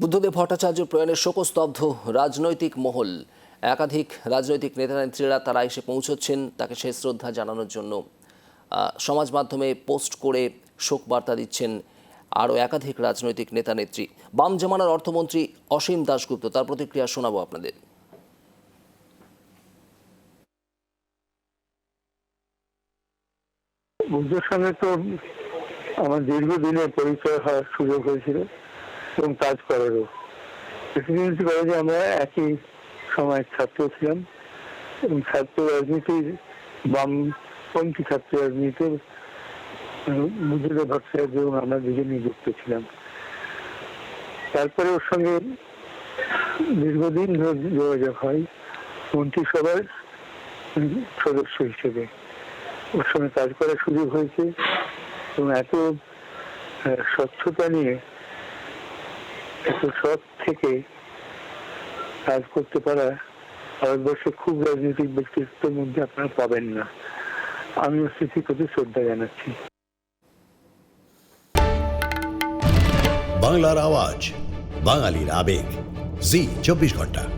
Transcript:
বুদ্ধদেব ভট্টাচার্য প্রয়াণের শোকস্তব্ধ রাজনৈতিক মহল। একাধিক রাজনৈতিক নেতানেত্রীরা তারা এসে পৌঁছচ্ছেন তাকে শেষ শ্রদ্ধা জানানোর জন্য। সমাজ মাধ্যমে পোস্ট করে শোক বার্তা দিচ্ছেন আরও একাধিক রাজনৈতিক নেতানেত্রী। বাম জামানার অর্থমন্ত্রী অসীম দাশগুপ্ত, তার প্রতিক্রিয়া শোনাবো আপনাদের। বুদ্ধের সঙ্গে তো আমার দীর্ঘদিনের পরিচয় হওয়ার সুযোগ হয়েছিল। এবং কাজ করারও প্রেসিডেন্সি কলেজে আমরা একই সময় ছাত্র ছিলাম। এবং ছাত্র রাজনীতির বামপন্থী ছাত্র আহ, বুদ্ধদেব ভট্টাচার্য এবং আমরা দুজনেই যুক্ত ছিলাম। তারপরে ওর সঙ্গে দীর্ঘদিন যোগাযোগ হয় মন্ত্রিসভার সদস্য হিসেবে। ওর সঙ্গে কাজ করার সুযোগ হয়েছে এবং এত স্বচ্ছতা নিয়ে সৎ থেকে কাজ করতে পারা ভারতবর্ষে খুব রাজনৈতিক ব্যক্তিত্বের মধ্যে আপনারা পাবেন না। আমি স্মৃতির প্রতি শ্রদ্ধা জানাচ্ছি। বাংলার আওয়াজ, বাঙালির আবেগ, জি, চব্বিশ ঘণ্টা।